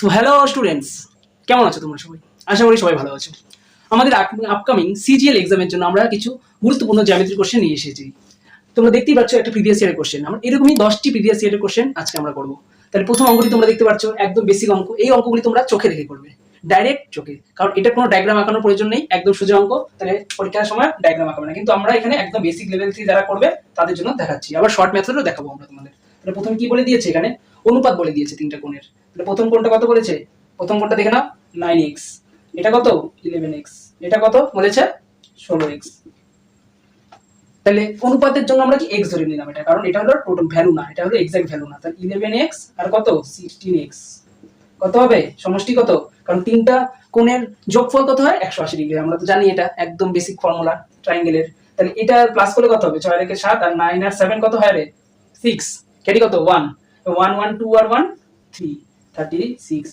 তো hello students কেমন আছো তোমরা সবাই? আশা করি সবাই ভালো আছো। আমাদের আপকামিং সিজিএল এক্সামের জন্য আমরা কিছু গুরুত্বপূর্ণ জ্যামিতির কোশ্চেন নিয়ে এসেছি। তোমরা দেখতেই পাচ্ছ একটা প্রিভিয়াস ইয়ারের কোশ্চেন আমরা এরকমই দশটি প্রিভিয়াস ইয়ারের কোশ্চেন আজকে আমরা করব। তাহলে প্রথম অঙ্কটি তোমরা দেখতে পাচ্ছ, একদম বেসিক অঙ্ক। এই অঙ্কগুলি তোমরা চোখে দেখে করবে। ডাইরেক্ট চোখে। কারণ এটা কোনো ডায়াগ্রাম আঁকানোর প্রয়োজন নেই, একদম সোজা অঙ্ক। তাহলে পরীক্ষার সময় ডায়াগ্রাম আঁকাবে না। কিন্তু আমরা এখানে একদম বেসিক লেভেল থেকে যারা করবে, তাদের জন্য দেখাচ্ছি। আবার শর্ট মেথডও দেখাবো আমরা তোমাদের। তাহলে প্রথমে কি বলে দিয়েছে এখানে? অনুপাত বলে দিয়েছে তিনটা কোণের। তাহলে প্রথম কোনটা কত বলেছে? প্রথম কোনটা দেখে নাও নাইন এক্স এটা কত? ইলেভেন এক্স এটা কত বলেছে? ষোলো এক্স তাহলে অনুপাতের জন্য আমরা কি এক্স ধরে নিলাম এটা? কারণ এটা হলো টোটাল ভ্যালু না, এটা হলো এক্সাক্ট ভ্যালু না। তাহলে ইলেভেন এক্স আর কত? সিক্সটিন এক্স কত হবে? সমষ্টি কত? কারণ তিনটা কোণের যোগফল কত হয়? একশো আশি ডিগ্রি। আমরা তো জানি এটা একদম বেসিক ফর্মুলা ট্রাইঙ্গেলের তাহলে এটা প্লাস করলে কত হবে? ছয় রেখে সাত আর নাইন আর সেভেন কত হয় রে? সিক্স কেটে কত? ওয়ান ওয়ান ওয়ান টু আর one three thirty six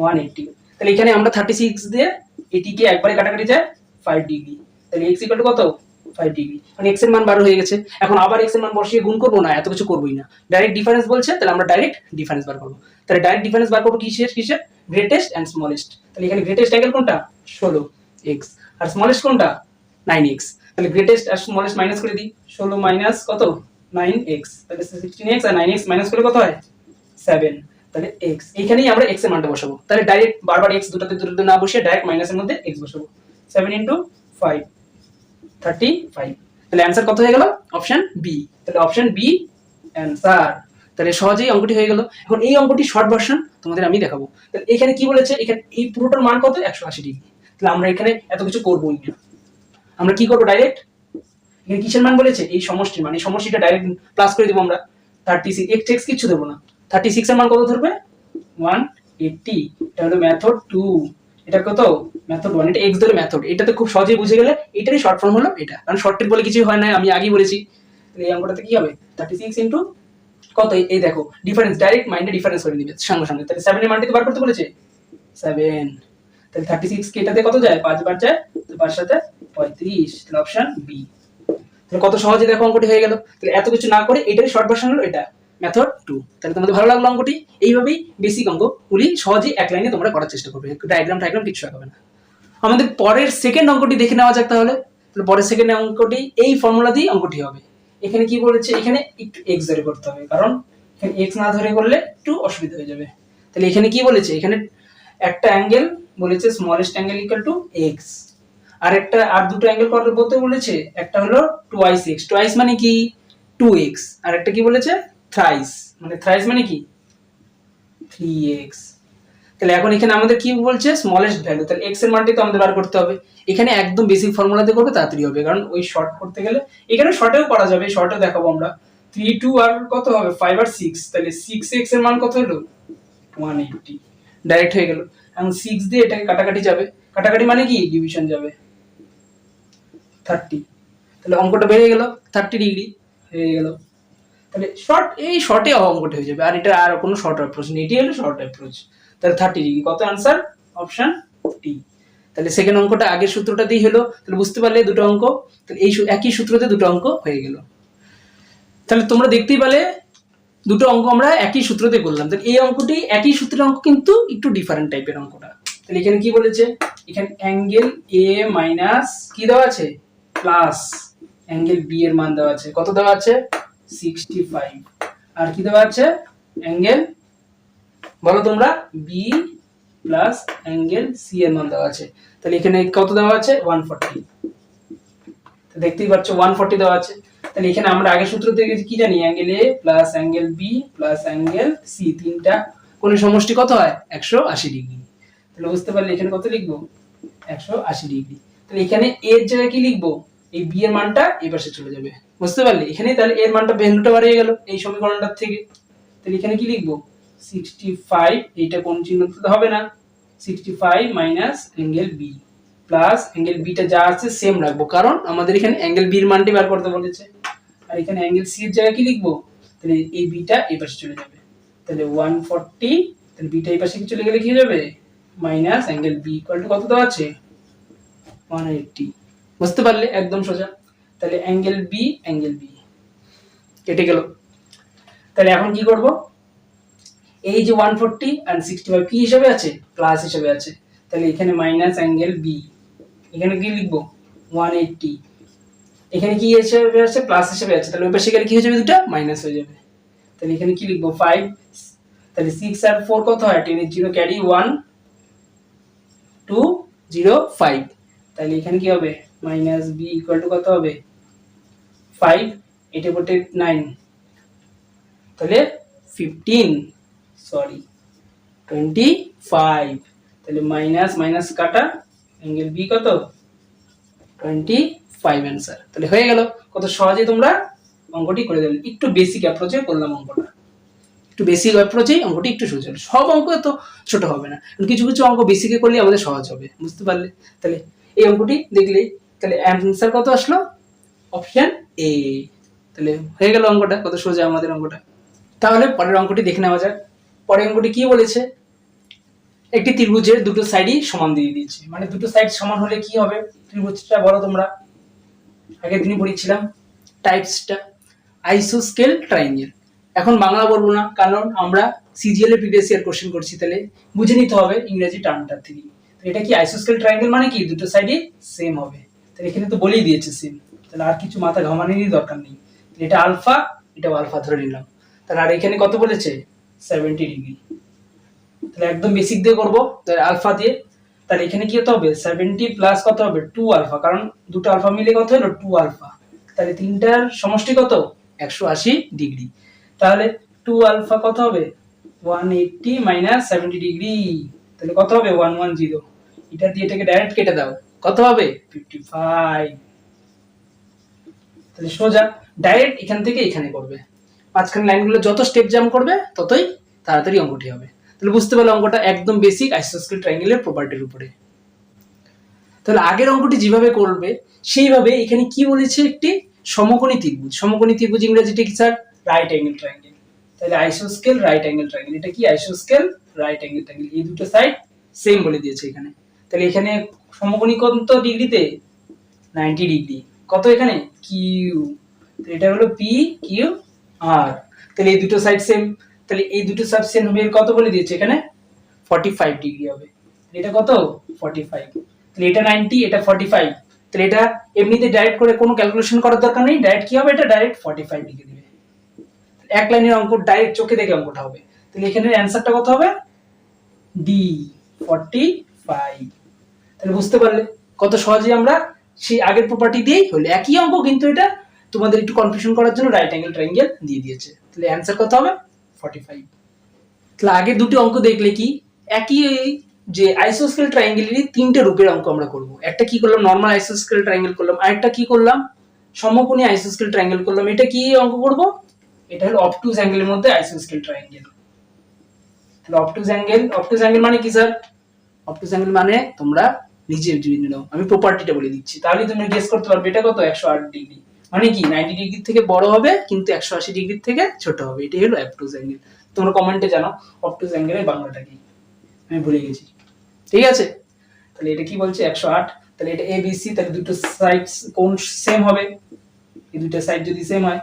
one eighty তাহলে এখানে আমরা থার্টি সিক্স দিয়ে এটিকে একবারে কাটাকাটি যায় ফাইভ ডিগ্রি তাহলে এক্স ইকুয়াল কত? ফাইভ ডিগ্রি মানে এক্সের মান বারো হয়ে গেছে। এখন আবার এক্সের মান বসিয়ে গুণ করব না, এত কিছু করবোই না। ডাইরেক্ট ডিফারেন্স বলছে, তাহলে আমরা ডাইরেক্ট ডিফারেন্স বার করব। তাহলে ডাইরেক্ট ডিফারেন্স বার করব কিসের? কিসের? গ্রেটেস্ট অ্যান্ড স্মলেস্ট তাহলে এখানে গ্রেটেস্ট অ্যাঙ্গেল কোনটা? ষোলো এক্স আর স্মলেস্ট কোনটা? নাইন এক্স তাহলে গ্রেটেস্ট আর স্মলেস্ট মাইনাস করে দিই। ষোলো মাইনাস কত? নাইন এক্স তাহলে সিক্সটিন এক্স আর নাইন এক্স মাইনাস করলে কত হয়? সেভেন তাহলে এক্স এইখানেই আমরা এক্সের মানটা বসাবো। তাহলে ডাইরেক্ট বারবার এক্স দুটাতে দুটোতে না বসিয়ে ডাইরেক্ট মাইনাসের মধ্যে এক্স বসাবো। Seven into five thirty five তাহলে অ্যান্সার কত হয়ে গেল? অপশন বি তাহলে অপশন বি অ্যান্সার তাহলে সহজেই অঙ্কটি হয়ে গেল। এখন এই অঙ্কটি শর্ট ভার্সন তোমাদের আমি দেখাবো। তাহলে এখানে কি বলেছে? এখানে এই পুরোটার মান কত? একশো আশি ডিগ্রি। তাহলে আমরা এখানে এত কিছু করবোই না। আমরা কি করব ডাইরেক্ট এখানে কিসের মান বলেছে? এই সমষ্টির মান। এই সমষ্টিটা ডাইরেক্ট প্লাস করে দেবো আমরা। থার্টি সিক্স এক্স এক্স কিছু দেবো না। থার্টি সিক্স এর মান কত ধরবে? ওয়ান এইটটি এটা হলো মেথড টু এটা কত? মেথড ওয়ান এটা এক্স ধরে মেথড এটাতে খুব সহজেই বুঝে গেলে এটারই শর্ট ফর্ম হলো এটা। কারণ শর্ট বলে কিছু হয় না, আমি আগেই বলেছি। এই অঙ্কটাতে কি হবে? থার্টি সিক্স ইন্টু কত? এই- দেখো ডিফারেন্স ডাইরেক্ট মাইন্ডে ডিফারেন্স করে দিবে সঙ্গে সঙ্গে। তাহলে সেভেনের মানটি বার করতে বলেছে? সেভেন তাহলে থার্টি সিক্স কে এটাতে কত যায়? পাঁচ বার যায় পাঁচ সাথে পঁয়ত্রিশ। তাহলে অপশন বি তাহলে কত সহজে দেখো অঙ্কটি হয়ে গেল। তাহলে এত কিছু না করে এটারই শর্ট ভার্সন হলো এটা। মেথড টু তাহলে তোমাদের ভালো লাগল অঙ্কটি? এইভাবেই বেসিক অঙ্কগুলি সহজেই এক লাইনে তোমরা করার চেষ্টা করবে। ডায়াগ্রাম টায়াগ্রাম কিছু আঁকাবে না। আমাদের পরের সেকেন্ড অঙ্কটি দেখে নেওয়া যাক তাহলে। পরের সেকেন্ড অঙ্কটি এই ফর্মুলা দিয়েই অঙ্কটি হবে। এখানে কি বলেছে? এখানে একটু এক্স ধরে করতে হবে, কারণ এখানে এক্স না ধরে করলে একটু অসুবিধা হয়ে যাবে। তাহলে এখানে কি বলেছে? এখানে একটা অ্যাঙ্গেল বলেছে smallest angle equal to x আর একটা, আর দুটো অ্যাঙ্গেল করতে বলতে বলেছে, একটা হলো টুয়াইস এক্স টুয়াইস মানে কি? টু এক্স আর একটা কি বলেছে? থ্রাইস মানে থ্রাইস মানে কি? থ্রি এক্স তাহলে এখন এখানে আমাদের কি বলছে? স্মলেস্ট ভ্যালু তাহলে এক্সের মানটি তো আমাদের বার করতে হবে। এখানে একদম বেসিক ফর্মুলাতে করবে, তাড়াতাড়ি হবে। কারণ ওই শর্ট করতে গেলে এখানে শর্টেও করা যাবে শর্টেও দেখাবো আমরা। থ্রি টু আর কত হবে? ফাইভ আর সিক্স তাহলে সিক্স এক্সের মান কত হলো? ওয়ান এইটটি ডাইরেক্ট হয়ে গেল। এখন সিক্স দিয়ে এটাকে কাটাকাটি যাবে। কাটাকাটি মানে কি? ডিভিশন যাবে। থার্টি তাহলে অঙ্কটা বেড়ে গেল। থার্টি ডিগ্রি হয়ে গেল। তাহলে শর্ট এই শর্টে অঙ্কটা হয়ে যাবে। আর এটা আর কোনো শর্ট অ্যাপ্রোচ নেই। এটি হলো শর্ট অ্যাপ্রোচ তাহলে থার্টি ডিগ্রি কত আনসার অপশন টি তাহলে সেকেন্ড অঙ্কটা আগের সূত্রটা দিয়ে হলো। তাহলে বুঝতে পারলে দুটো অঙ্ক। তাহলে এই একই সূত্রতে দুটো অঙ্ক হয়ে গেল। তাহলে তোমরা দেখতেই পেলে, দুটো অঙ্ক আমরা একই সূত্রতে করলাম। তাহলে এই অঙ্কটি একই সূত্রের অঙ্ক কিন্তু একটু ডিফারেন্ট টাইপের অঙ্কটা। তাহলে এখানে কি বলেছে? এখানে অ্যাঙ্গেল এ মাইনাস কি দেওয়া আছে? প্লাস অ্যাঙ্গেল বি এর মান দেওয়া আছে। কত দেওয়া আছে? আর কি দেওয়া আছে? অ্যাঙ্গেল? বলো তোমরা বি প্লাস অ্যাঙ্গেল সি এর মান দেওয়া আছে। তাহলে এখানে কত দেওয়া আছে? ওয়ান ফর্টি দেখতেই পাচ্ছ ওয়ান ফর্টি দেওয়া আছে। তাহলে এখানে আমরা আগের সূত্র থেকে কি জানি? Angle A plus angle B plus angle C তিনটা কোন সমষ্টি কত হয়? একশো আশি ডিগ্রি। তাহলে বুঝতে পারলে এখানে কত লিখব? একশো আশি ডিগ্রি। তাহলে এখানে এর জায়গায় কি লিখব? এই বি এর মানটা এই পাশে চলে যাবে। বুঝতে পারলে? এখানে তাহলে এর মানটা ভ্যালুটা বাড়িয়ে গেল এই সমীকরণটার থেকে। তাহলে এখানে কি লিখব? সিক্সটি ফাইভ এইটা কোন চিহ্ন হবে না। Sixty five minus angle B plus angle beta যা আছে সেম রাখব। কারণ আমাদের এখানে অ্যাঙ্গেল বির মানটি বার করতে বলেছে। আর এখানে অ্যাঙ্গেল সি এর জায়গায় কি লিখব? তাহলে এই বিটা এই পাশে চলে যাবে। তাহলে ওয়ান ফর্টি তাহলে বিটা এই পাশে কি চলে গেলে কি হয়ে যাবে? Minus angle B equal to কত দেওয়া আছে? ওয়ান এইটটি বুঝতে পারলে? একদম সোজা। তাহলে অ্যাঙ্গেল বি অ্যাঙ্গেল বি কেটে গেল। তাহলে এখন কি করব? এই যে one forty and sixty five কি হিসাবে আছে? প্লাস হিসাবে আছে। তাহলে এখানে মাইনাস অ্যাঙ্গেল বি এখানে কি লিখব? ওয়ান এইটটি এখানে কি হিসেবে আছে? প্লাস হিসেবে আছে। তাহলে ওই পাশে গেলে কি হয়ে যাবে দুটো? মাইনাস হয়ে যাবে। তাহলে এখানে কি লিখব? ফাইভ তাহলে সিক্স আর ফোর কত হয়? টেন এর zero carry one two zero five তাহলে এখানে কি হবে? মাইনাস বি ইকুয়াল টু কত হবে? ফাইভ এটা বলতে নাইন তাহলে ফিফটিন সরি টোয়েন্টি ফাইভ তাহলে মাইনাস মাইনাস কাটা অ্যাঙ্গেল বি কত? টোয়েন্টি ফাইভ অ্যান্সার তাহলে হয়ে গেল। কত সহজে তোমরা অঙ্কটি করে দেবে। একটু বেসিক অ্যাপ্রোচে করলাম অঙ্কটা। একটু বেসিক অ্যাপ্রোচেই অঙ্কটি একটু সহজ হবে সব অঙ্ক তো ছোট হবে না। কিছু কিছু অঙ্ক বেসিকে করলে আমাদের সহজ হবে। বুঝতে পারলে? তাহলে এই অঙ্কটি দেখলে তাহলে অ্যান্সার কত আসলো? অপশন এ তাহলে হয়ে গেল অঙ্কটা, কত সোজা আমাদের অঙ্কটা। তাহলে পরের অঙ্কটি দেখে নেওয়া যাক। পরের অঙ্কটি কি বলেছে? একটি ত্রিভুজের দুটো সাইডই সমান দিয়ে দিয়েছে। মানে দুটো সাইড সমান হলে কি হবে? ত্রিভুজটা বলো তোমরা। আগের দিনই পড়েছিলাম টাইপসটা আইসোস্কেল ট্রাইঙ্গেল এখন বাংলা বলব না, কারণ আমরা সিজিএল এর প্রিভিয়াস ইয়ার কোশ্চেন করছি, তাহলে বুঝে নিতে হবে ইংরেজি টার্মটা থেকে এটা কি আইসোস্কেল ট্রাইঙ্গেল মানে কি? দুটো সাইডই সেম হবে। তাহলে এখানে তো বলেই দিয়েছে সেম তাহলে আর কিছু মাথা ঘামানোরই দরকার নেই। এটা আলফা এটা আলফা ধরে নিলাম। তাহলে আর এখানে কত বলেছে? সেভেন্টি ডিগ্রি তাহলে একদম বেসিক দিয়ে করব, তাহলে আলফা দিয়ে। তাহলে এখানে কি হতে হবে? সেভেন্টি প্লাস কত হবে? টু আলফা কারণ দুটো আলফা মিলে কত হলো? টু আলফা তাহলে তিনটার সমষ্টি কত? একশো আশি ডিগ্রি তাহলে টু আলফা কত হবে? One eighty minus seventy degree তাহলে কত হবে? ওয়ান ওয়ান জিরো এটা দিয়ে এটাকে ডাইরেক্ট কেটে দাও। কত হবে? ফিফটি ফাইভ তাহলে সোজা ডাইরেক্ট এখান থেকে এখানে করবে। মাঝখানে লাইনগুলো যত স্টেপ জাম করবে ততই তাড়াতাড়ি অঙ্কটি হবে। তাহলে বুঝতে পারলে অঙ্কটা একদম বেসিক আইসোস্কেল ট্রায়াঙ্গেলের প্রপার্টির উপরে। তাহলে আগের অঙ্কটি যেভাবে করবে সেইভাবে এখানে কি বলেছে একটি সমকোণী ত্রিভুজ। সমকোণী ত্রিভুজ ইংরেজিটা কি স্যার রাইট অ্যাঙ্গেল ট্রায়াঙ্গেল তাহলে আইসোস্কেল রাইট অ্যাঙ্গেল ট্রায়াঙ্গেল এটা কি আইসোস্কেল রাইট অ্যাঙ্গেল ট্রায়াঙ্গেল এই দুটো সাইড সেম বলে দিয়েছে এখানে। তাহলে এখানে সমকোণী কত ডিগ্রিতে নাইনটি ডিগ্রি কত এখানে? কিউ এটা হলো পি কিউ আর তাহলে এই দুটো সাইড সেম তাহলে এই দুটো সাইড সেম হবে কত বলে দিয়েছে এখানে? ফর্টি ফাইভ ডিগ্রি হবে এটা কত? ফর্টি ফাইভ তাহলে এটা নাইনটি এটা ফর্টি ফাইভ তাহলে এটা এমনিতে ডাইরেক্ট করে কোনো ক্যালকুলেশন করার দরকার নেই। ডাইরেক্ট কি হবে? এটা ডাইরেক্ট ফর্টি ফাইভ ডিগ্রি দিবে এক লাইনের অঙ্ক ডাইরেক্ট চোখে দেখে অঙ্কটা হবে। তাহলে এখানে অ্যান্সারটা কত হবে? ডি ফর্টি ফাইভ তাহলে বুঝতে পারলে কত সহজে আমরা সেই আগের প্রপার্টি দিয়েই হলো। একই অঙ্ক কিন্তু এটা তোমাদের একটু কনফিউশন করার জন্য রাইট অ্যাঙ্গেল ট্রায়াঙ্গেল দিয়ে দিয়েছে। তাহলে অ্যান্সার কত হবে? ফর্টি ফাইভ তাহলে আগের দুটি অঙ্ক দেখলে কি? একই যে আইসোস্কেল ট্রায়াঙ্গেলেরই তিনটে রূপের অঙ্ক আমরা করব। একটা কি করলাম? নর্মাল আইসোস্কেল ট্রায়াঙ্গেল করলাম। আরেকটা কি করলাম? সমকোণী আইসোস্কেল ট্রায়াঙ্গেল করলাম। এটা কি অঙ্ক করব? এটা হলো অপটুজ অ্যাঙ্গেলের মধ্যে আইসোস্কেল ট্রায়াঙ্গেল তাহলে অপটুজ অ্যাঙ্গেল অপটুজ অ্যাঙ্গেল মানে কি স্যার অপটুজ অ্যাঙ্গেল মানে তোমরা নিজে জেনে নাও আমি প্রপার্টিটা বলে দিচ্ছি। তাহলে তুমি গেস করতে পারবে, এটা কত? একশো আট ডিগ্রি মানে কি? নাইনটি ডিগ্রি থেকে বড় হবে, কিন্তু একশো আশি ডিগ্রির থেকে ছোট হবে। এটাই হলো অপটুজ অ্যাঙ্গেল তোমরা কমেন্টে জানো অপটুজ অ্যাঙ্গেলের বাংলাটা কি? আমি ভুলে গেছি। ঠিক আছে? তাহলে এটা কি বলছে? একশো আট। তাহলে এটা এ বি সি তাহলে দুটো সাইড কোন সেম হবে? এই দুটো সাইড যদি সেম হয়,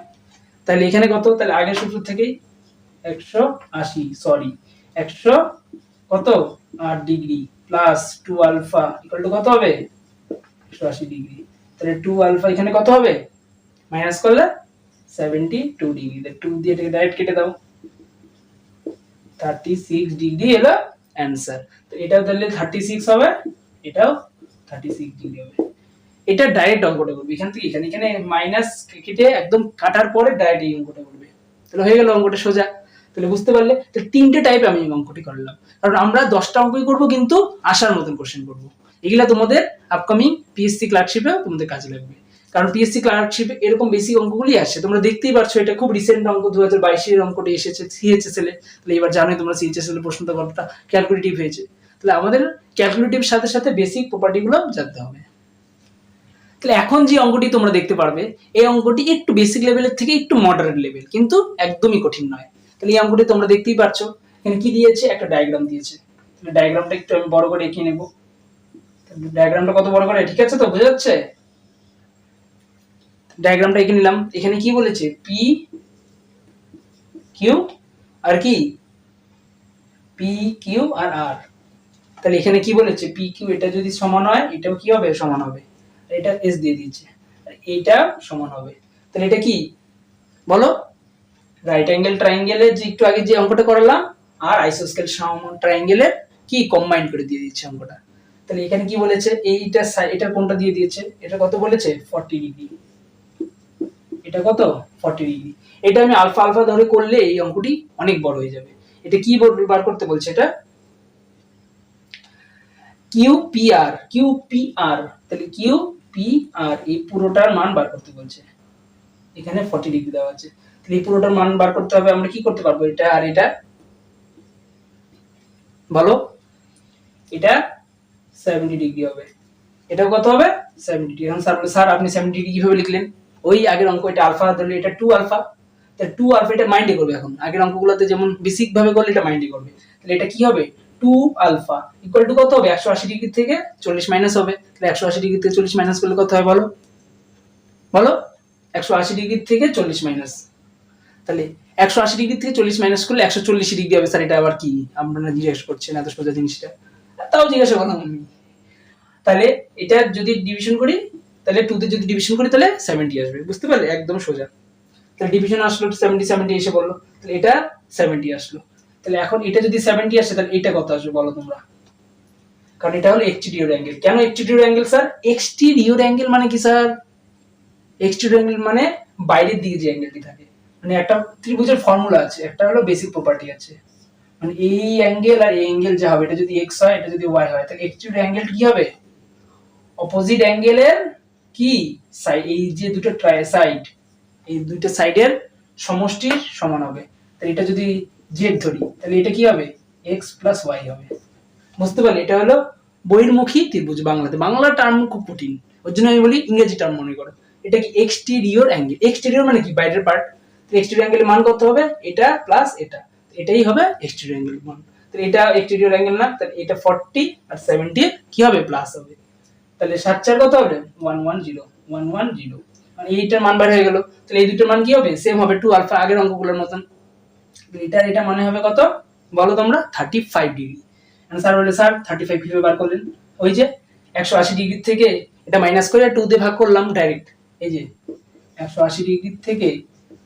তাহলে এখানে কত? তাহলে আগের সূত্র থেকেই একশো আশি সরি একশো কত? আট degree plus two alpha equal to কত হবে? একশো আশি ডিগ্রি তাহলে টু আলফা এখানে কত হবে? মাইনাস করলে সেভেন্টি টু ডিগ্রি টু দিয়ে এটাকে ডাইরেক্ট কেটে দাও। থার্টি সিক্স ডিগ্রি এলো অ্যান্সার তো এটাও তাহলে থার্টি সিক্স হবে, এটাও থার্টি সিক্স ডিগ্রি হবে। এটা ডাইরেক্ট অঙ্কটা করবে। এখান থেকে এখানে এখানে মাইনাস কেটে একদম কাটার পরে ডাইরেক্ট এই অঙ্কটা করবে। তাহলে হয়ে গেল অঙ্কটা সোজা। তাহলে বুঝতে পারলে তাহলে তিনটে টাইপ আমি অঙ্কটি করলাম। কারণ আমরা দশটা অঙ্কই করব, কিন্তু আসার মতন কোশ্চেন করব। এগুলা তোমাদের আপকামিং পিএসসি ক্লার্কশিপেও তোমাদের কাজে লাগবে। কারণ পিএসসি ক্লার্কশিপে এরকম বেশি অঙ্কগুলি আসছে তোমরা দেখতেই পারছ এটা খুব রিসেন্ট অঙ্ক দু হাজার বাইশের অঙ্কটি এসেছে সিএইচএসএল এ। তাহলে এবার জানোই তোমরা সিএইচএসএল এর প্রশ্নটা কতটা ক্যালকুলেটিভ হয়েছে। তাহলে আমাদের ক্যালকুলেটিভ সাথে সাথে বেসিক প্রপার্টিগুলো জানতে হবে। তাহলে এখন যে অঙ্কটি তোমরা দেখতে পারবে, এই অঙ্কটি একটু বেসিক লেভেলের থেকে একটু মডারেট লেভেল কিন্তু একদমই কঠিন নয়। তাহলে এই অঙ্কটি তোমরা দেখতেই পারছ। এখানে কি দিয়েছে? একটা ডায়াগ্রাম দিয়েছে। তাহলে ডায়াগ্রামটা একটু আমি বড় করে এঁকে নেব। ডায়াগ্রামটা কত বড় করে? ঠিক আছে তো? বোঝা যাচ্ছে ডায়াগ্রামটা এঁকে নিলাম। এখানে কি বলেছে? পি কিউ আর কি? পি কিউ আর আর তাহলে এখানে কি বলেছে? পি কিউ এটা যদি সমান হয়, এটাও কি হবে? সমান হবে। এটা এস দিয়ে দিয়েছে। এইটা সমান হবে। তাহলে এটা কি? বলো। রাইট অ্যাঙ্গেল ট্রায়াঙ্গেলের যে একটু আগে যে অঙ্কটা করালাম, আর আইসোস্কেল সমান ট্রায়াঙ্গেলের কি কম্বাইন করে দিয়ে দিচ্ছে অঙ্কটা? তাহলে এখানে কি বলেছে? এইটা এটা কোনটা দিয়ে দিয়েছে? এটা কত বলেছে? 40 ডিগ্রি এটা কত? 40 ডিগ্রি এটা আমি আলফা আলফা ধরে করলে এই অঙ্কটি অনেক বড় হয়ে যাবে। এটা কি বার করতে বলছে এটা? কিউ পি তাহলে কিউ এই পুরোটার মান বার করতে বলছে। এখানে 40 ডিগ্রি দেওয়া আছে। এই পুরোটার মান বার করতে হবে, আমরা কি করতে পারব এটা আর এটা? বলো, এটা 70 ডিগ্রি হবে। এটা কত হবে? 70 ডিগ্রি এখন স্যার স্যার, আপনি 70 ডিগ্রি কীভাবে লিখলেন? ওই আগের অঙ্ক, এটা আলফা ধরলে এটা 2 আলফা তাহলে 2 আলফা এটা মাইন্ডে করবে এখন। আগের অঙ্কগুলোতে যেমন বেসিক ভাবে করলে এটা মাইন্ডে করবে। তাহলে এটা কি হবে? টু আলফা ইকুয়াল টু কত হবে? 180 ডিগ্রি থেকে 40 মাইনাস হবে। তাহলে 180 ডিগ্রি থেকে 40 মাইনাস করলে কত হয় বলো? বলো? 180 ডিগ্রি থেকে 40 মাইনাস তাহলে 180 ডিগ্রি থেকে 40 মাইনাস করলে 140 ডিগ্রি হবে। স্যার, এটা আবার কি? আপনারা জিজ্ঞেস করছেন এত সোজা জিনিসটা। তাও জিজ্ঞাসা করলাম আমি। তাহলে এটা যদি ডিভিশন করি, তাহলে টু তে যদি ডিভিশন করি, তাহলে সেভেন্টি আসবে। বুঝতে পারলে? একদম সোজা। তাহলে ডিভিশন আসলো সেভেন্টি সেভেন্টি এসে বলল। তাহলে এটা সেভেন্টি আসলো। তাহলে এখন এটা যদি সেভেন্টি আসে, তাহলে এটা কত আসবে বলো তোমরা? কারণ এটা হলো এক্সটিরিয়র অ্যাঙ্গেল কেন exterior angle sir? Exterior angle মানে কি, স্যার? এক্সটিরিয়র অ্যাঙ্গেল মানে বাইরের দিকে যে অ্যাঙ্গেলটি থাকে। মানে একটা ত্রিভুজের ফর্মুলা আছে, একটা হলো বেসিক প্রপার্টি আছে। মানে এই অ্যাঙ্গেল আর এই অ্যাঙ্গেল যা হবে, এটা যদি এক্স হয়, এটা যদি ওয়াই হয়, তাহলে এক্সটিরিয়র অ্যাঙ্গেল কি হবে? অপোজিট অ্যাঙ্গেলের কি? সাইড এই যে দুটো ট্রাই সাইড এই দুটো সাইডের সমষ্টির সমান হবে। তাহলে এটা যদি জেড ধরি, তাহলে এটা কি হবে? এক্স প্লাস ওয়াই হবে। বুঝতে পারলে? এটা হলো বহির্মুখী ত্রিভুজ বাংলাতে। বাংলা টার্ম খুব কঠিন। ওর জন্য আমি বলি ইংরেজি টার্ম মনে করো। এটা কি এক্সটেরিয়র অ্যাঙ্গেল এক্সটেরিয়র মানে কি? বাইরের পার্ট এক্সটেরিয়র অ্যাঙ্গেলের মান কত হবে? এটা প্লাস এটা। এটাই হবে এক্সটেরিয়র অ্যাঙ্গেল মান। তাহলে এটা এক্সটেরিয়র অ্যাঙ্গেল না, তাহলে এটা 40 আর 70 কি হবে? প্লাস হবে। তাহলে সাত চার কত হবে? One one zero one one zero মানে এইটার মান বার হয়ে গেল। তাহলে এই দুটোর মান কি হবে? সেম হবে। টু আলফা আগের অঙ্কগুলোর মতন। এটার এটা মানে হবে কত? বলো তোমরা থার্টি ফাইভ ডিগ্রি স্যার বলে স্যার থার্টি ফাইভ কীভাবে বার করলেন। ওই যে একশো আশি ডিগ্রি থেকে এটা মাইনাস করে টু দিয়ে ভাগ করলাম ডাইরেক্ট এই যে একশো আশি ডিগ্রি থেকে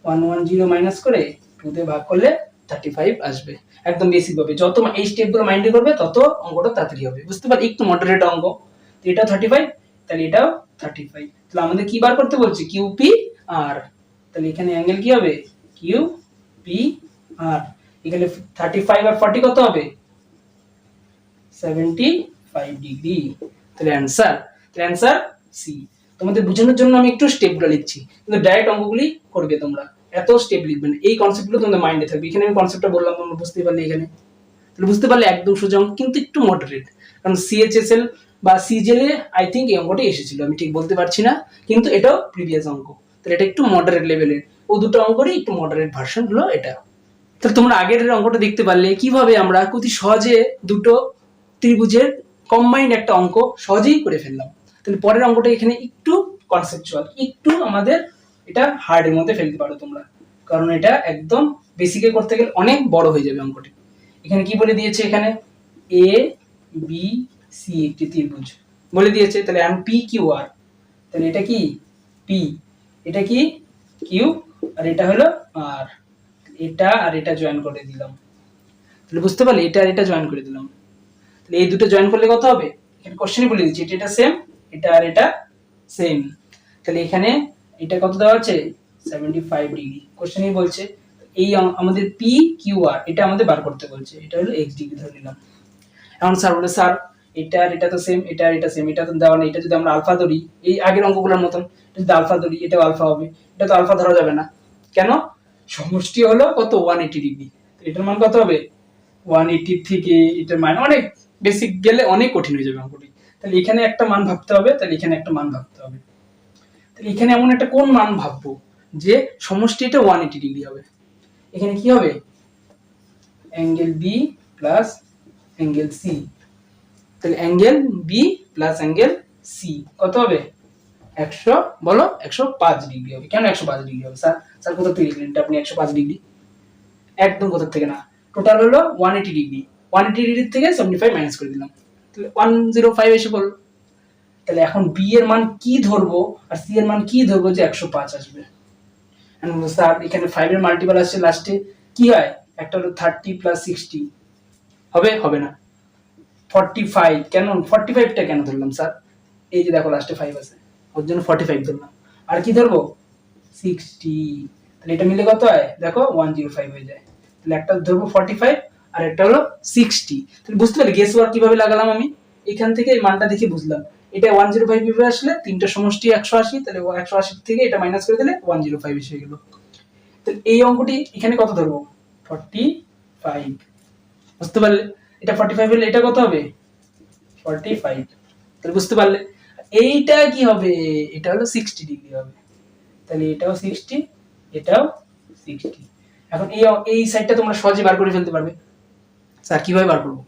ওয়ান ওয়ান জিরো মাইনাস করে টু দিয়ে ভাগ করলে থার্টি ফাইভ আসবে। একদম বেসিক ভাবে। যত এই স্টেপগুলো মাইন্ডে করবে, তত অঙ্কটা তাড়াতাড়ি হবে। বুঝতে পারি একটু মডারেট অঙ্ক। তো এটাও থার্টি ফাইভ তাহলে এটাও থার্টি ফাইভ তাহলে আমাদের কি বার করতে বলছে? কিউ পি আর তাহলে এখানে অ্যাঙ্গেল কি হবে? কিউ পি আর এখানে থার্টি ফাইভ আর ফর্টি কত হবে? সেভেন্টি ফাইভ ডিগ্রি তাহলে অ্যান্সার তাহলে অ্যান্সার সি তোমাদের বোঝানোর জন্য আমি একটু স্টেপগুলো লিখছি। কিন্তু ডাইরেক্ট অঙ্কগুলি করবে তোমরা। এত স্টেপ লিখবে না। এই কনসেপ্টগুলো তোমাদের মাইন্ডে থাকবে। এখানে আমি কনসেপ্টটা বললাম, তোমরা বুঝতে পারলে এখানে। তাহলে বুঝতে পারলে সোজা অঙ্ক কিন্তু একটু মডারেট কারণ সিএইচএসএল বা সিজেলে আই থিঙ্ক এই অঙ্কটি এসেছিল। আমি ঠিক বলতে পারছি না, কিন্তু এটাও প্রিভিয়াস অঙ্ক। তাহলে এটা একটু মডারেট লেভেলের ও দুটো অঙ্করই একটু মডারেট ভার্সন হলো এটা। তাহলে তোমরা আগের অঙ্কটা দেখতে পারলে কীভাবে আমরা অতি সহজে দুটো ত্রিভুজের কম্বাইন্ড একটা অঙ্ক সহজেই করে ফেললাম। তাহলে পরের অঙ্কটা এখানে একটু কনসেপচুয়াল একটু আমাদের এটা হার্ডের মধ্যে ফেলতে পারো তোমরা। কারণ এটা একদম বেসিকে করতে গেলে অনেক বড় হয়ে যাবে অঙ্কটি। এখানে কি বলে দিয়েছে এখানে? এ বি সি একটি ত্রিভুজ। বলে দিয়েছে, তাহলে আমি পি কিউ আর তাহলে এটা কি? পি এটা কি? কিউ আর এটা হলো আর এটা আর এটা জয়েন করে দিলাম। তাহলে বুঝতে পারলে এটা আর এটা জয়েন করে দিলাম। তাহলে এই দুটো জয়েন করলে কত হবে? এখানে কোশ্চেনে বলে দিচ্ছি, এটা এটা সেম এটা আর এটা সেম তাহলে এখানে এটা কত দেওয়া আছে সেভেন্টি ফাইভ ডিগ্রি কোশ্চেনেই বলছে, এই আমাদের পি কিউ আর এটা আমাদের বার করতে বলছে। এটা হলো এক্স ডিগ্রি ধরে নিলাম। এখন স্যার বলে স্যার এটা আর এটা তো সেম এটা আর এটা সেম এটা তো দেওয়া নেই। এটা যদি আমরা আলফা ধরি, এই আগের অঙ্কগুলোর মতন যদি আলফা ধরি, এটাও আলফা হবে। এটা তো আলফা ধরা যাবে না। কেন? সমষ্টি হলো কত? ওয়ান এইটি ডিগ্রি এটার মান কত হবে? ওয়ান এইটি থেকে এটার মান অনেক। বেসিক গেলে অনেক কঠিন হয়ে যাবে অঙ্কটি। তাহলে এখানে একটা মান ভাবতে হবে, তাহলে এখানে একটা মান ভাবতে হবে। তাহলে এখানে এমন একটা কোন মান ভাববো যে সমষ্টি এটা ওয়ান এইটি ডিগ্রি হবে? এখানে কি হবে? Angle B plus angle C তাহলে angle B plus angle C কত হবে? একশো, বলো, একশো পাঁচ ডিগ্রি হবে। কেন একশো পাঁচ ডিগ্রি হবে? স্যার স্যার, কোথা থেকে লিখলেন আপনি একশো পাঁচ ডিগ্রি একদম কোথা থেকে না। টোটাল হলো one eighty degree one eighty ডিগ্রির থেকে সেভেন্টি ফাইভ মাইনাস করে দিলাম। ওয়ান জিরো ফাইভ এসে পড়ল তাহলে এখন বি এর মান কি ধরবো আর সি এর মান কি ধরবো যে একশো পাঁচ আসবে? স্যার এখানে ফাইভ এর মাল্টিপাল আসছে লাস্টে কি হয়? একটা হলো থার্টি প্লাস সিক্সটি হবে? হবে না। ফর্টি ফাইভ কেন? ফর্টি ফাইভটা কেন ধরলাম স্যার এই যে দেখো লাস্টে ফাইভ আছে। ওর জন্য ফর্টি ফাইভ ধরলাম। আর কি ধরবো? সিক্সটি তাহলে এটা মিলে কত হয়? দেখো ওয়ান জিরো ফাইভ হয়ে যায়। তাহলে একটা ধরবো ফর্টি ফাইভ আর একটা হলো সিক্সটি তাহলে বুঝতে পারি গেস ওয়ার্ক কীভাবে লাগালাম আমি? এখান থেকে এই মানটা দেখে বুঝলাম। এটা ওয়ান জিরো ফাইভ কীভাবে আসলে তিনটা সমষ্টি একশো আশি, তাহলে একশো আশি থেকে এটা মাইনাস করে দিলে ওয়ান জিরো ফাইভ এসে গেলো। তাহলে এই অঙ্কটি এখানে কত ধরবো? ফর্টি ফাইভ বুঝতে পারলে? এটা ফর্টি ফাইভ হলে এটা কত হবে? ফর্টি ফাইভ তাহলে বুঝতে পারলে? এইটা কি হবে? এটা হলো সিক্সটি ডিগ্রি হবে। তাহলে এটাও সিক্সটি এটাও সিক্সটি এখন এই এই সাইডটা তোমরা সহজে বার করে ফেলতে পারবে। স্যার, কীভাবে বার করব?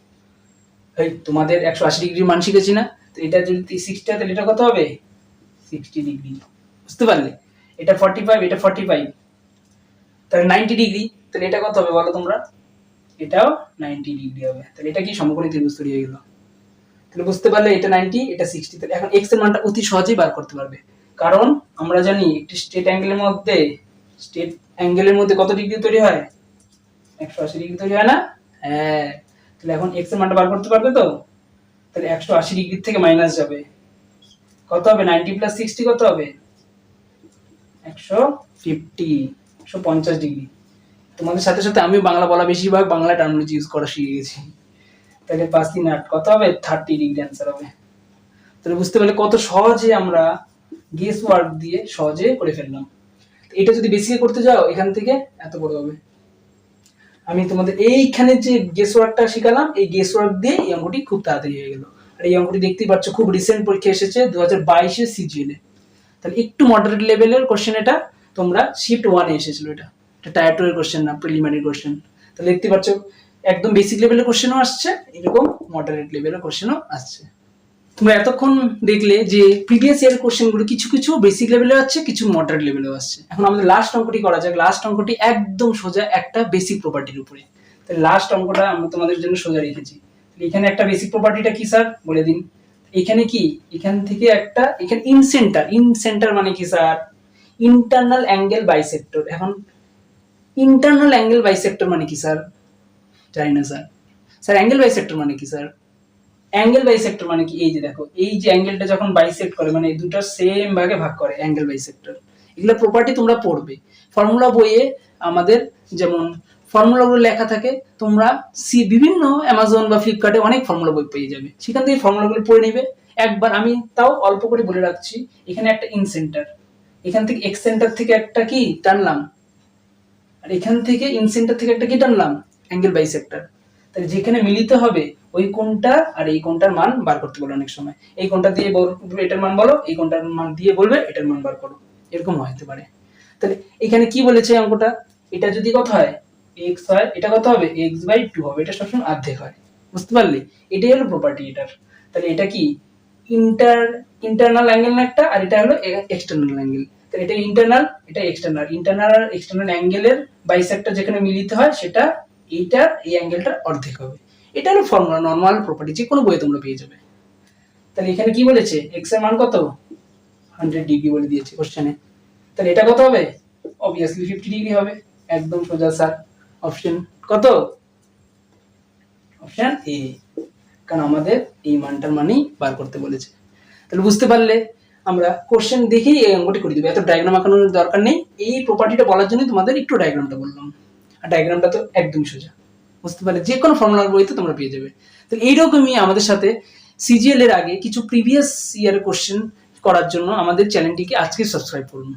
এই, তোমাদের একশো আশি ডিগ্রির মান শিখেছি না? তো এটা যদি সিক্সটি তাহলে এটা কত হবে? Sixty degree. বুঝতে পারলে? এটা ফর্টি ফাইভ এটা ফর্টি ফাইভ তাহলে নাইনটি ডিগ্রি। তাহলে এটা কত হবে বলো তোমরা? এটাও নাইনটি ডিগ্রি হবে। তাহলে এটা কি সমকোণী ত্রিভুজ তৈরি হয়ে গেল? তাহলে বুঝতে পারলে এটা নাইনটি এটা সিক্সটি তাহলে এখন এক্সের মানটা অতি সহজেই বার করতে পারবে। কারণ আমরা জানি একটি স্টেট অ্যাঙ্গেলের মধ্যে স্টেট অ্যাঙ্গেলের মধ্যে কত ডিগ্রি তৈরি হয়? একশো আশি ডিগ্রি তৈরি হয় না? হ্যাঁ তাহলে এখন এক্সের মানটা বার করতে পারবে তো? তাহলে একশো আশি ডিগ্রি থেকে মাইনাস যাবে। কত হবে? নাইনটি প্লাস সিক্সটি কত হবে? একশো ফিফটি একশো পঞ্চাশ ডিগ্রি। তোমাদের সাথে সাথে আমিও বাংলা বলা বেশিরভাগ বাংলা টার্মিনোলজি ইউজ করা শিখে গেছি। তাহলে পাঁচ, তিন, আট, কত হবে? থার্টি ডিগ্রি অ্যান্সার হবে। তাহলে বুঝতে পারলে কত সহজে আমরা গেস ওয়ার্ক দিয়ে সহজে করে ফেললাম। এটা যদি বেসিকে করতে যাও, এখান থেকে এত বড় হবে। আমি তোমাদের এইখানে যে গেস ওয়ার্কটা শিখালাম, এই গেস ওয়ার্ক দিয়ে এই অঙ্কটি খুব তাড়াতাড়ি হয়ে গেল। আর এই অঙ্কটি দেখতেই পাচ্ছ, খুব রিসেন্ট পরীক্ষা এসেছে দু হাজার বাইশে সিজিএলে তাহলে একটু মডারেট লেভেলের কোশ্চেন এটা, তোমরা শিফট ওয়ানে এসেছিল এটা। এটা টায়ার টু এর কোশ্চেন না প্রিলিমিনারি কোশ্চেন তাহলে দেখতে পাচ্ছ, একদম বেসিক লেভেলের কোশ্চেনও আসছে, এরকম মডারেট লেভেলের কোশ্চেনও আসছে। তোমরা এতক্ষণ দেখলে যে প্রিভিয়াস ইয়ার কোশ্চেনগুলো কিছু কিছু বেসিক লেভেলে আসছে, কিছু মডারেট লেভেলেও আসছে। এখন আমাদের লাস্ট অঙ্কটি করা যাক। লাস্ট অঙ্কটি একদম সোজা একটা বেসিক প্রপার্টির উপরে। তাহলে লাস্ট অঙ্কটা আমরা তোমাদের জন্য সোজা রেখেছি। এখানে একটা বেসিক প্রপার্টিটা কি স্যার বলে দিন। এখানে কি? এখান থেকে একটা, এখানে ইন সেন্টার ইন সেন্টার মানে কি স্যার ইন্টারনাল অ্যাঙ্গেল বাইসেক্টর এখন ইন্টারনাল অ্যাঙ্গেল বাইসেক্টর মানে কি স্যার জানি না স্যার স্যার অ্যাঙ্গেল বাইসেক্টর মানে কি স্যার অ্যাঙ্গেল বাইসেক্টর মানে কি? এই যে দেখো, এই যে অ্যাঙ্গেলটা যখন বাইসেক্ট করে মানে দুটো সেম ভাগে ভাগ করে অ্যাঙ্গেল বাইসেক্টর এগুলো প্রপার্টি তোমরা পড়বে। ফর্মুলা বইয়ে আমাদের যেমন ফর্মুলাগুলো লেখা থাকে, তোমরা সি বিভিন্ন অ্যামাজন বা ফ্লিপকার্টে অনেক ফর্মুলা বই পেয়ে যাবে। সেখান থেকে ফর্মুলাগুলো পড়ে নেবে। একবার আমি তাও অল্প করে বলে রাখছি, এখানে একটা ইন সেন্টার এখান থেকে এক্স সেন্টার থেকে একটা কি? টানলাম। আর এখান থেকে ইন সেন্টার থেকে একটা কি টানলাম? অ্যাঙ্গেল বাইসেক্টর তাহলে যেখানে মিলিত হবে ওই কোণটা আর এই কোণটার মান বার করতে বলো অনেক সময়। এই কোণটা দিয়ে এটার মান বলো, এই কোণটার মান দিয়ে বলবে, এটার মান বার করো। এরকম হতে পারে। তাহলে এখানে কি বলেছে অঙ্কটা? এটা যদি কত হয়? এক্স হয়, এটা কত হবে? এক্স বাই টু হবে। এটা সবসময় অর্ধেক হয়। বুঝতে পারলে? এটাই হলো প্রপার্টি এটার। তাহলে এটা কি? ইন্টার ইন্টারনাল অ্যাঙ্গেল না একটা, আর এটা হলো এক্সটার্নাল অ্যাঙ্গেল তাহলে এটা ইন্টারনাল এটা এক্সটার্নাল ইন্টারনাল আর এক্সটার্নাল অ্যাঙ্গেলের বাইসেক্টর যেখানে মিলিত হয়, সেটা এইটা এই অ্যাঙ্গেলটা অর্ধেক হবে। এটা হলো ফর্মুলা নর্মাল প্রপার্টি যে কোনো বইয়ে তোমরা পেয়ে যাবে। তাহলে এখানে কি বলেছে? এক্সের মান কত? হান্ড্রেড ডিগ্রি বলে দিয়েছে কোশ্চেনে তাহলে এটা কত হবে? অবভিয়াসলি ফিফটি ডিগ্রি হবে। একদম সোজা স্যার অপশন কত? অপশন এ কারণ আমাদের এই মানটার মানেই বার করতে বলেছে। তাহলে বুঝতে পারলে আমরা কোশ্চেন দেখেই এই অঙ্কটি করে দেবো। এত ডায়াগ্রাম আঁকানোর দরকার নেই। এই প্রপার্টিটা বলার জন্য তোমাদের একটু ডায়াগ্রামটা বললাম। আর ডায়াগ্রামটা তো একদম সোজা। বুঝতে পারলে যে কোনো ফর্মুলার বইতে তোমরা পেয়ে যাবে। তো এইরকমই আমাদের সাথে সিজিএল এর আগে কিছু প্রিভিয়াস ইয়ার কোশ্চেন করার জন্য আমাদের চ্যানেলটিকে আজকে সাবস্ক্রাইব করুন।